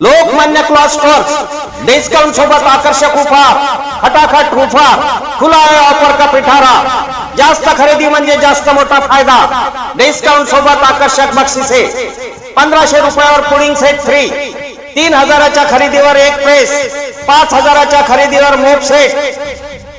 Lokmanya cloth stores discount सोबत आकर्षक उपहार खटाखट उपहार खुला आहे ऑफर का पिठारा. जास्त खरेदी म्हणजे जास्त मोठा फायदा. डिस्काउंट सोबत आकर्षक बक्षिसे. पंधराशे रुपयावर पुडिंग सेट फ्री तीन हजाराच्या खरेदीवर एक प्रेस पाच हजाराच्या खरेदीवर मोप सेट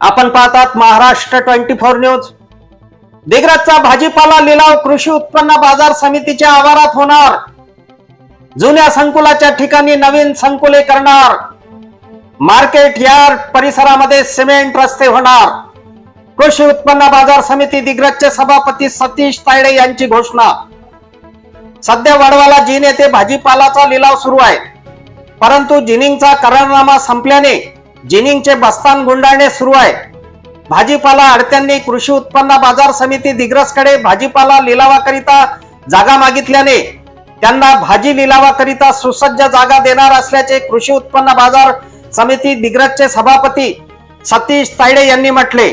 आपण पाहतात महाराष्ट्र ट्वेंटी फोर न्यूज. दिग्रजचा भाजीपाला लिलाव कृषी उत्पन्न बाजार समितीच्या आवारात होणार. जुन्या संकुलाच्या ठिकाणी नवीन संकुले करणार. मार्केट यार्ड परिसरामध्ये सिमेंट रस्ते होणार. कृषी उत्पन्न बाजार समिती दिग्रजचे सभापती सतीश तायडे यांची घोषणा. सध्या वडवाला जीन येथे भाजीपालाचा लिलाव सुरू आहे. परंतु जिनिंगचा करारनामा संपल्याने जिनिंगचे बस्तान गुंडाळणे सुरू आहे. भाजीपाला अडत्यांनी कृषी उत्पन्न बाजार समिती दिग्रसकडे भाजीपाला लिलावाकरिता जागा मागितल्याने त्यांना भाजी लिलावाकरिता सुसज्ज जागा देणार असल्याचे कृषी उत्पन्न बाजार समिती दिग्रजचे सभापती सतीश तायडे यांनी म्हटले.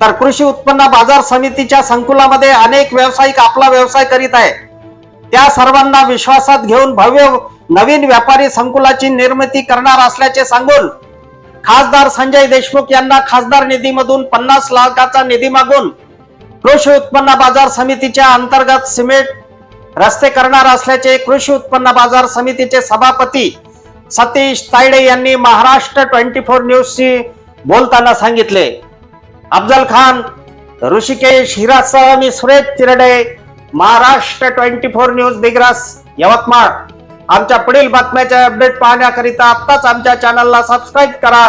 तर कृषी उत्पन्न बाजार समितीच्या संकुलामध्ये अनेक व्यावसायिक आपला व्यवसाय करीत आहे. त्या सर्वांना विश्वासात घेऊन भव्य नवीन व्यापारी संकुलाची निर्मिती करणार असल्याचे सांगून खासदार संजय देशमुख यांना खासदार निधीमधून पन्नास लाखाचा निधी मागून कृषी उत्पन्न बाजार समितीच्या अंतर्गत सिमेंट रस्ते करणार असल्याचे कृषी उत्पन्न बाजार समितीचे सभापती सतीश तायडे यांनी महाराष्ट्र ट्वेंटी फोर न्यूजशी बोलताना सांगितले. अफजल खान ऋषिकेश हिरासह मी Suresh Chirde Maharashtra twenty four news Digras Yavatmal. आमच्या पुढील बातम्याचे अपडेट पाहण्याकरिता आत्ताच आमच्या चॅनलला सबस्क्राईब करा.